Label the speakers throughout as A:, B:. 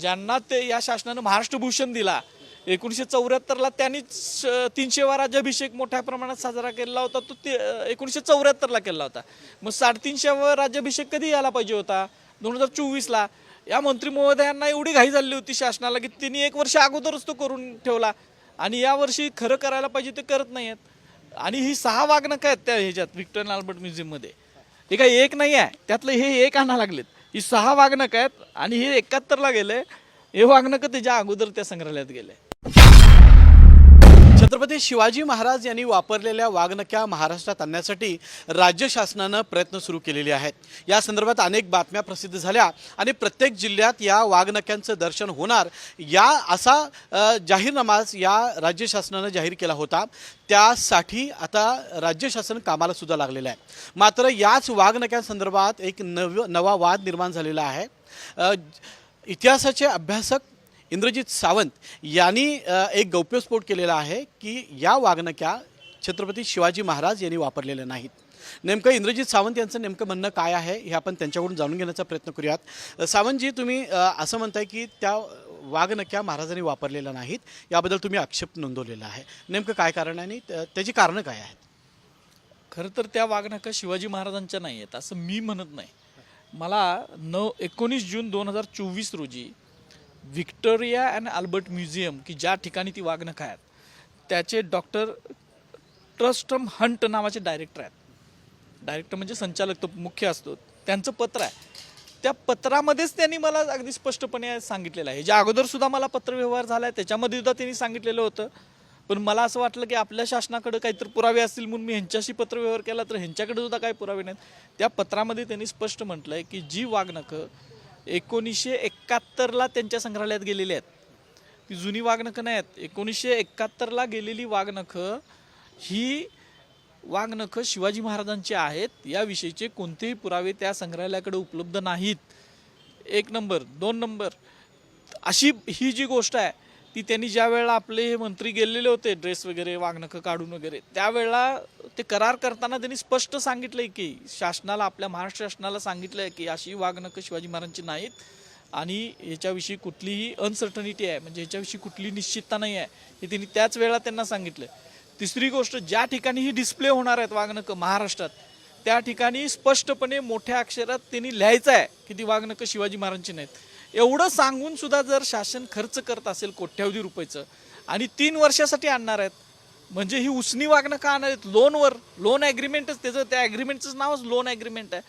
A: ज्यांना ते या शासनानं महाराष्ट्र भूषण दिला एकोणीसशे चौऱ्याहत्तरला त्यांनीच तीनशेवा राज्याभिषेक मोठ्या प्रमाणात साजरा केलेला होता तो ते एकोणीसशे चौऱ्याहत्तरला केला होता. मग साडेतीनशेवा राज्याभिषेक कधी यायला पाहिजे होता? दोन हजार चोवीसला. या मंत्री महोदयांना एवढी घाई झाली होती शासनाला की त्यांनी एक वर्ष अगोदरच तो करून ठेवला. आणि यावर्षी खरं करायला पाहिजे ते करत नाही आहेत आणि ही सहा वागणं आहेत त्या ह्याच्यात व्हिक्टोरियन अल्बर्ट म्युझियममध्ये. हे काही एक नाही आहे त्यातलं हे एक आणा लागलेत. ही सहा वागणक आहेत आणि हे एकाहत्तरला गेले. हे वागणक त्याच्या अगोदर त्या संग्रहालयात गेले.
B: छत्रपती शिवाजी महाराज यांनी वापरलेल्या वाघनक्या महाराष्ट्रात आणण्यासाठी राज्य शासनानं प्रयत्न सुरू केलेले आहेत. या संदर्भात अनेक बातम्या प्रसिद्ध झाल्या आणि प्रत्येक जिल्ह्यात या वाघनक्यांचं दर्शन होणार या असा जाहीरनामाच या राज्य शासनानं जाहीर केला होता. त्यासाठी आता राज्य शासन कामाला सुद्धा लागलेलं आहे. मात्र याच वाघनक्यांसंदर्भात एक नव नवा वाद निर्माण झालेला आहे. इतिहासाचे अभ्यासक इंद्रजित सावंत यांनी एक गौप्यस्फोट केलेला आहे की या वागणक्या छत्रपती शिवाजी महाराज यांनी वापरलेल्या नाहीत. नेमकं इंद्रजित सावंत यांचं नेमकं म्हणणं काय आहे हे आपण त्यांच्याकडून जाणून घेण्याचा प्रयत्न करूयात. सावंतजी तुम्ही असं म्हणताय की त्या वाघनक्या महाराजांनी वापरलेल्या नाहीत याबद्दल तुम्ही आक्षेप नोंदवलेला आहे. नेमकं काय कारण आहे आणि त्याची कारणं काय आहेत?
A: खरं तर त्या वागणका शिवाजी महाराजांच्या नाही आहेत असं मी म्हणत नाही. मला नऊ एकोणीस जून दोन हजार चोवीस रोजी व्हिक्टोरिया अँड अल्बर्ट म्युझियम की ज्या ठिकाणी ती वागणका आहेत त्याचे डॉक्टर ट्रस्टम हंट नावाचे डायरेक्टर आहेत. डायरेक्टर म्हणजे संचालक तो मुख्य असतो. त्यांचं पत्र आहे. त्या पत्रामध्येच त्यांनी मला अगदी स्पष्टपणे सांगितलेलं आहे. ज्या अगोदर सुद्धा मला पत्रव्यवहार झाला आहे त्याच्यामध्ये सुद्धा त्यांनी सांगितलेलं होतं. पण मला असं वाटलं की आपल्या शासनाकडे काहीतरी पुरावे असतील म्हणून मी ह्यांच्याशी पत्रव्यवहार केला तर ह्यांच्याकडे सुद्धा काही पुरावे नाहीत. त्या पत्रामध्ये त्यांनी स्पष्ट म्हटलं आहे की जी वागणकं एकोणीसशे एकाहत्तरला त्यांच्या संग्रहालयात गेलेली आहेत. ती जुनी वाघनखं नाही आहेत. एकोणीसशे एकाहत्तरला गेलेली वाघनखं ही वाघनखं शिवाजी महाराजांची आहेत. याविषयीचे कोणतेही पुरावे त्या संग्रहालयाकडे उपलब्ध नाहीत. एक नंबर दोन नंबर अशी ही जी गोष्ट आहे ती त्यांनी ज्या वेळेला आपले हे मंत्री गेलेले होते ड्रेस वगैरे वागणकं काढून वगैरे त्यावेळेला ते करार करताना त्यांनी स्पष्ट सांगितलंय की शासनाला आपल्या महाराष्ट्र शासनाला सांगितलंय की अशी वागणकं शिवाजी महाराजांची नाहीत आणि याच्याविषयी कुठलीही अनसर्टनिटी आहे म्हणजे याच्याविषयी कुठली निश्चितता नाही आहे हे त्यांनी त्याच वेळेला त्यांना सांगितलं तिसरी गोष्ट ज्या ठिकाणी ही डिस्प्ले होणार आहेत वागणकं महाराष्ट्रात त्या ठिकाणी स्पष्टपणे मोठ्या अक्षरात त्यांनी लिहायचं आहे की ती वागणकं शिवाजी महाराजांची नाहीत. एवढं सांगून सुद्धा जर शासन खर्च करत असेल कोट्यावधी रुपयाचं आणि तीन वर्षासाठी आणणार आहेत म्हणजे ही उसनी वागणं का आणणार आहेत? लोनवर लोन ॲग्रीमेंटच त्याचं त्या ॲग्रीमेंटचं नावच लोन ॲग्रीमेंट आहे.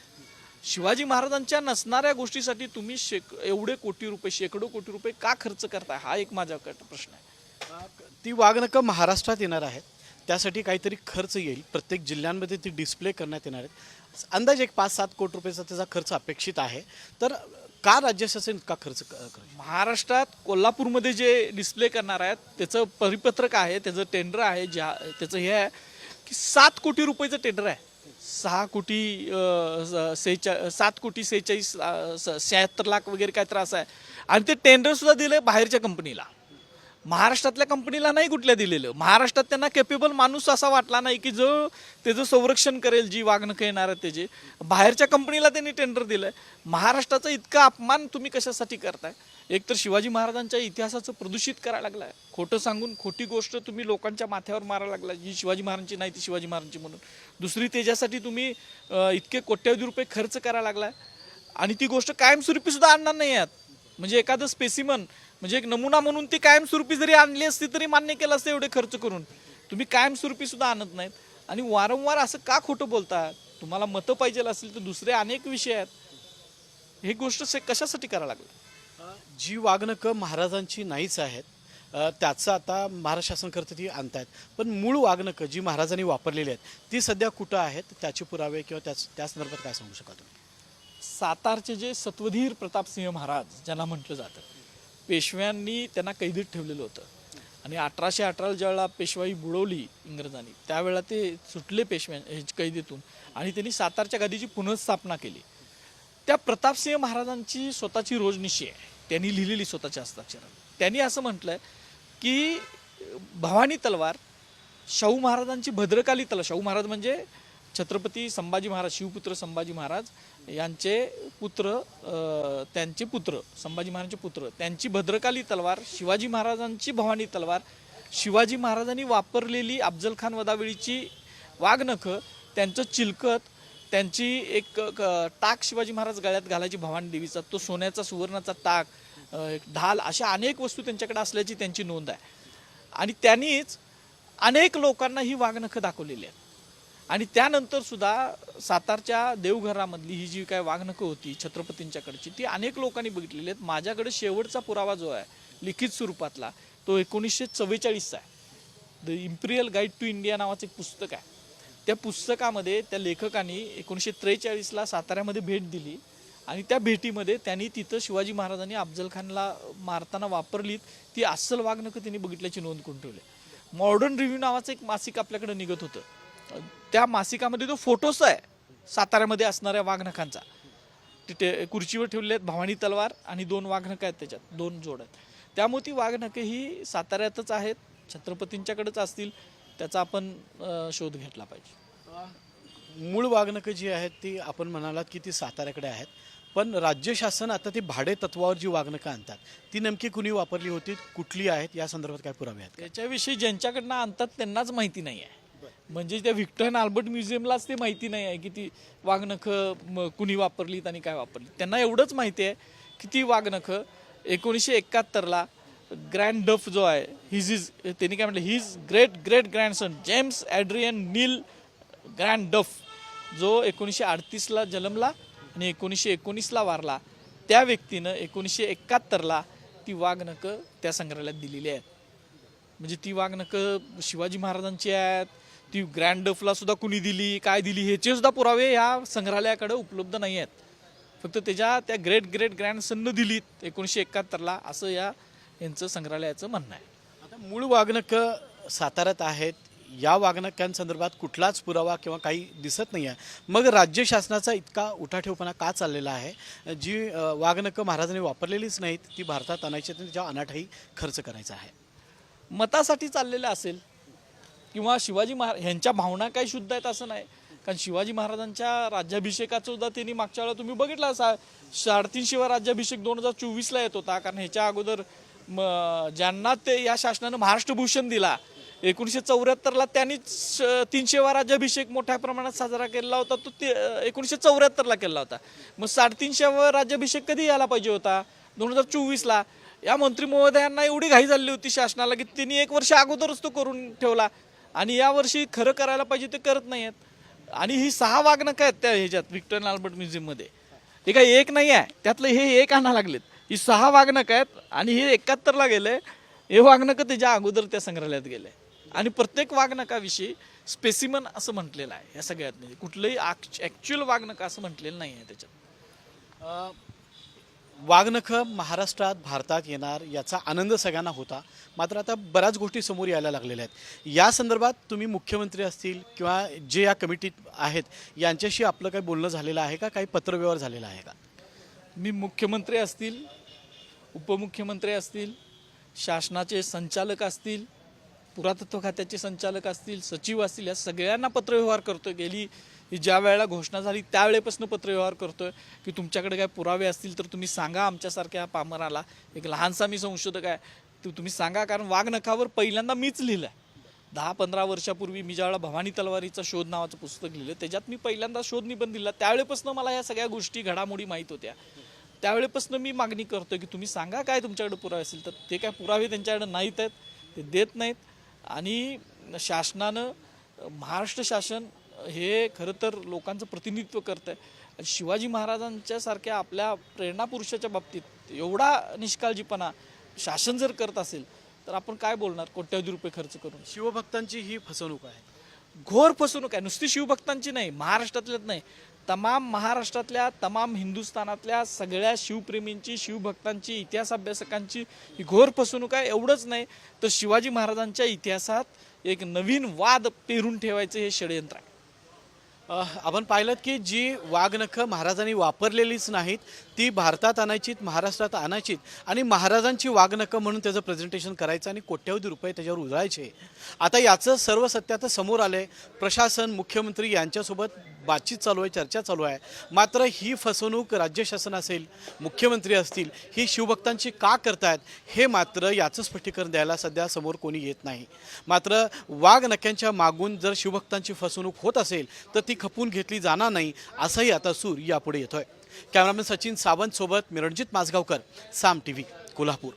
A: शिवाजी महाराजांच्या नसणाऱ्या गोष्टीसाठी तुम्ही शेक एवढे कोटी रुपये शेकडो कोटी रुपये का खर्च करताय? हा एक माझ्याकडे प्रश्न आहे.
B: ती वागणकं महाराष्ट्रात येणार आहेत त्यासाठी काहीतरी खर्च येईल. प्रत्येक जिल्ह्यांमध्ये ती डिस्प्ले करण्यात येणार आहेत अंदाज एक पाच सात कोटी रुपयाचा त्याचा खर्च अपेक्षित आहे. तर का राज्य शासन का खर्च
A: महाराष्ट्रात कोल्हापूरमध्ये जे डिस्प्ले करणार आहेत त्याचं परिपत्रक आहे त्याचं टेंडर आहे ज्या त्याचं हे आहे की सात कोटी रुपयाचं टेंडर आहे. सहा कोटी सेहेचा सात कोटी सेहेचाळीस स- शहात्तर लाख वगैरे काय त्रास आहे. आणि ते टेंडरसुद्धा दिलं दिलं बाहेरच्या कंपनीला महाराष्ट्रातल्या कंपनीला नाही कुठल्या दिलेलं. महाराष्ट्रात त्यांना केपेबल माणूस असा वाटला नाही की जो त्याचं संरक्षण करेल जी वागणं येणार आहे त्याचे बाहेरच्या कंपनीला त्यांनी टेंडर दिलं आहे महाराष्ट्राचा इतका अपमान तुम्ही कशासाठी करताय? एक तर शिवाजी महाराजांच्या इतिहासाचं प्रदूषित करायला लागलाय. खोटं सांगून खोटी गोष्ट तुम्ही लोकांच्या माथ्यावर मारायला लागला जी शिवाजी महाराजांची नाही ती शिवाजी महाराजांची म्हणून. दुसरी त्याच्यासाठी तुम्ही इतके कोट्यावधी रुपये खर्च करायला लागलाय. आणि ती गोष्ट कायमस्वरूपी सुद्धा आणणार नाही आहेत. म्हणजे एखादं स्पेसिमन म्हणजे एक नमुना म्हणून ती कायमस्वरूपी जरी आणली असती तरी मान्य केलं असतं एवढे खर्च करून. तुम्ही कायमस्वरूपी सुद्धा आणत नाहीत. आणि वारंवार असं का खोटं बोलता तुम्हाला मतं पाहिजे असेल तर दुसरे अनेक विषय आहेत. ही गोष्ट से कशासाठी करायला लागली?
B: जी वाघनकं महाराजांची नाहीच आहेत त्याचं आता महाराष्ट्र शासन करतं ती आणतायत. पण मूळ वाघनकं जी महाराजांनी वापरलेली आहेत ती सध्या कुठं आहेत? त्याचे पुरावे किंवा त्याच त्या संदर्भात काय सांगू शकाल तुम्ही?
A: सातारचे जे सत्वधीर प्रतापसिंह महाराज ज्यांना म्हटलं जातं पेशव्यांनी त्यांना कैदीत ठेवलेलं होतं. आणि अठराशे अठराला ज्यावेळेला पेशवाई बुडवली इंग्रजांनी त्यावेळेला ते सुटले पेशव्या कैदीतून. आणि त्यांनी सातारच्या गादीची पुनर्स्थापना केली. त्या प्रतापसिंह महाराजांची स्वतःची रोजनिशी आहे. त्यांनी लिहिलेली स्वतःच्या हस्ताक्षरात. त्यांनी असं म्हटलंय की भवानी तलवार शाहू महाराजांची भद्रकाली तलवार शाहू महाराज म्हणजे छत्रपती संभाजी महाराज शिवपुत्र संभाजी महाराज यांचे पुत्र त्यांचे पुत्र संभाजी महाराजांचे पुत्र त्यांची भद्रकाली तलवार शिवाजी महाराजांची भवानी तलवार शिवाजी महाराजांनी वापरलेली अफजल खान वदावेळीची वाघनखं त्यांचं चिलकत त्यांची एक टाक शिवाजी महाराज गळ्यात घालायची भवानी देवीचा तो सोन्याचा सुवर्णाचा टाक एक ढाल अशा अनेक वस्तू त्यांच्याकडे असल्याची त्यांची नोंद आहे. आणि त्यांनीच अनेक लोकांना ही वाघनखं दाखवलेली आहेत. आणि त्यानंतर सुद्धा सातारच्या देवघरामधली ही जी काय वाघनखं होती छत्रपतींच्याकडची ती अनेक लोकांनी बघितलेली आहेत. माझ्याकडे शेवटचा पुरावा जो आहे लिखित स्वरूपातला तो एकोणीसशे चव्वेचाळीसचा आहे. The imperial guide to India नावाचं एक पुस्तक आहे. त्या पुस्तकामध्ये त्या लेखकांनी एकोणीसशे त्रेचाळीसला साताऱ्यामध्ये भेट दिली आणि त्या भेटीमध्ये त्यांनी तिथं शिवाजी महाराजांनी अफजल खानला मारताना वापरलीत ती अस्सल वाघनखं त्यांनी बघितल्याची नोंद करून ठेवली. मॉडर्न रिव्ह्यू नावाचं एक मासिक आपल्याकडे निघत होतं. त्या मासिकामध्ये तो फोटोच आहे. साताऱ्यामध्ये असणाऱ्या वाघनखांचा. तिथे खुर्चीवर ठेवले आहेत भवानी तलवार आणि दोन वाघनखं आहेत त्याच्यात दोन जोड आहेत. त्यामुळे ती वाघनखं ही साताऱ्यातच आहेत छत्रपतींच्याकडेच असतील त्याचा आपण शोध घेतला पाहिजे.
B: मूळ वागणकं जी आहेत ती आपण म्हणालात की ती साताऱ्याकडे आहेत. पण राज्य शासन आता ती भाडे तत्वावर जी वागणकं आणतात ती नेमकी कुणी वापरली होती कुठली आहेत या संदर्भात काय पुरावे आहेत?
A: त्याच्याविषयी ज्यांच्याकडनं आणतात त्यांनाच माहिती नाही आहे. म्हणजे त्या व्हिक्टर आल्बर्ट म्युझियमलाच ते माहिती नाही आहे की ती वाघनखं कुणी वापरलीत आणि काय वापरली त्यांना एवढंच माहिती आहे की ती वाघनखं एकोणीसशे एकाहत्तरला ग्रँड डफ जो आहे हिज इज त्यांनी काय म्हटलं his great great grandson James Adrian Neil Grant Duff जो एकोणीसशे अडतीसला जन्मला आणि एकोणीसशे एकोणीसला वारला त्या व्यक्तीनं एकोणीसशे एकाहत्तरला ती वाघनकं त्या संग्रहालयात दिलेली आहेत. म्हणजे ती वाघनकं शिवाजी महाराजांची आहेत ती ग्रँड डफला सुद्धा कुणी दिली काय दिली ह्याचे सुद्धा पुरावे या संग्रहालयाकडे उपलब्ध नाही आहेत. फक्त त्याच्या त्या ग्रेट ग्रेट ग्रँड सन्न दिलीत एकोणीसशे एकाहत्तरला असं या यांचं संग्रहालयाचं म्हणणं आहे.
B: आता मूळ वागणकं साताऱ्यात आहेत. या वागणक्यांसंदर्भात कुठलाच पुरावा किंवा काही दिसत नाही आहे मग राज्य शासनाचा इतका उठाठेवपणा का चाललेला आहे? जी वाघनकं महाराजांनी वापरलेलीच नाहीत ती भारतात आणायची तर त्याच्यावर अनाठाही खर्च करायचा आहे.
A: मतासाठी चाललेलं असेल किंवा शिवाजी महाराज ह्यांच्या भावना काही शुद्ध आहेत असं नाही. कारण शिवाजी महाराजांच्या राज्याभिषेकाचं सुद्धा त्यांनी मागच्या वेळेला तुम्ही बघितला असा साडेतीनशेवा राज्याभिषेक दोन हजार चोवीसला येत होता. कारण ह्याच्या अगोदर म, ज्यांना ते या शासनानं महाराष्ट्रभूषण दिला एकोणीसशे चौऱ्याहत्तरला त्यांनीच तीनशेवा राज्याभिषेक मोठ्या प्रमाणात साजरा केलेला होता तो ते एकोणीसशे चौऱ्याहत्तरला केला होता. मग साडेतीनशेवा राज्याभिषेक कधी यायला पाहिजे होता? दोन हजार चोवीसला. या मंत्री महोदयांना एवढी घाई झाली होती शासनाला की त्यांनी एक वर्ष अगोदरच तो करून ठेवला. आणि यावर्षी खरं करायला पाहिजे ते करत नाही आहेत आणि ही सहा वागणं आहेत त्या ह्याच्यात व्हिक्टर आल्बर्ट म्युझियममध्ये? हे काही एक नाही आहे. त्यातलं हे एक आणा लागलेत. ही सहा वागणक आहेत आणि हे एकाहत्तरला गेले हे वागणक त्याच्या अगोदर त्या संग्रहालयात गेले? आणि प्रत्येक वागणकाविषयी स्पेसिमन असं म्हटलेलं आहे या सगळ्यात म्हणजे कुठलंही ॲक्च्युअल वागणक असं म्हटलेलं नाही आहे त्याच्यात.
B: वाघनखं महाराष्ट्रात भारतात येणार याचा आनंद सगळ्यांना होता. मात्र आता बऱ्याच गोष्टी समोर यायला लागलेल्या आहेत. या संदर्भात तुम्ही मुख्यमंत्री असतील किंवा जे या कमिटीत आहेत यांच्याशी आपलं काही बोलणं झालेलं आहे का? काही पत्रव्यवहार झालेला आहे का?
A: मी मुख्यमंत्री असतील उपमुख्यमंत्री असतील शासनाचे संचालक असतील पुरातत्व खात्याचे संचालक असतील सचिव असतील या सगळ्यांना पत्रव्यवहार करतो गेली. ही ज्या वेळेला घोषणा झाली त्यावेळेपासून पत्रव्यवहार करतोय की तुमच्याकडे काय पुरावे असतील तर तुम्ही सांगा आमच्यासारख्या पामराला. एक लहानसा मी संशोधक आहे. ते तुम्ही सांगा कारण वाघनखावर पहिल्यांदा मीच लिहिलं आहे दहा पंधरा वर्षापूर्वी मी ज्यावेळेला भवानी तलवारीचा शोध नावाचं पुस्तक लिहिलं त्याच्यात मी पहिल्यांदा शोध निबंध दिला त्यावेळेपासून मला या सगळ्या गोष्टी घडामोडी माहीत होत्या. त्यावेळेपासून मी मागणी करतोय की तुम्ही सांगा काय तुमच्याकडे पुरावे असेल तर. ते काय पुरावे त्यांच्याकडे नाहीत आहेत ते देत नाहीत. आणि शासनानं महाराष्ट्र शासन हे खरं तर लोकांचं प्रतिनिधित्व करतं आहे शिवाजी महाराजांच्या सारख्या आपल्या प्रेरणा पुरुषाच्या बाबतीत एवढा निष्काळजीपणा शासन जर करत असेल तर आपण काय बोलणार? कोट्यावधी रुपये खर्च करून.
B: शिवभक्तांची ही फसवणूक आहे.
A: घोर फसवणूक आहे. नुसती शिवभक्तांची नाही महाराष्ट्रातल्याच नाही. तमाम महाराष्ट्रातल्या तमाम हिंदुस्थानातल्या सगळ्या शिवप्रेमींची शिवभक्तांची इतिहास अभ्यासकांची ही घोर फसवणूक आहे. एवढंच नाही तर शिवाजी महाराजांच्या इतिहासात एक नवीन वाद पेरून ठेवायचं हे षडयंत्र आहे.
B: आपण पाहिलं की जी वाघनखं महाराजांनी वापरलेलीच नाहीत ती भारतात आणायचीत महाराष्ट्रात आणायचीत आणि महाराजांची वाघनखं म्हणून त्याचं प्रेझेंटेशन करायचं आणि कोट्यवधी रुपये त्याच्यावर उजळायचे आता याचं सर्व सत्यात समोर आलं आहे प्रशासन मुख्यमंत्री यांच्यासोबत बातचीत चालू आहे चर्चा चालू आहे. मात्र ही फसवणूक राज्य शासन असेल मुख्यमंत्री असतील ही शिवभक्तांची का करतायत हे मात्र याचं स्पष्टीकरण द्यायला सध्या समोर कोणी येत नाही. मात्र वाघ नक्यांच्या मागून जर शिवभक्तांची फसवणूक होत असेल तर ती खपून घेतली जाणार नाही असंही आता सूर यापुढे येतोय. कॅमेरामॅन सचिन सावंत सोबत मिरणजित माजगावकर साम टी व्ही कोल्हापूर.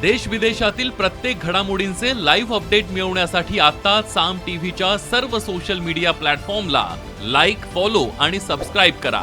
C: देश विदेशातील प्रत्येक घडामोडींचे लाईव्ह अपडेट मिळवण्यासाठी आता साम टीव्हीच्या सर्व सोशल मीडिया प्लॅटफॉर्मला लाईक फॉलो आणि सबस्क्राईब करा.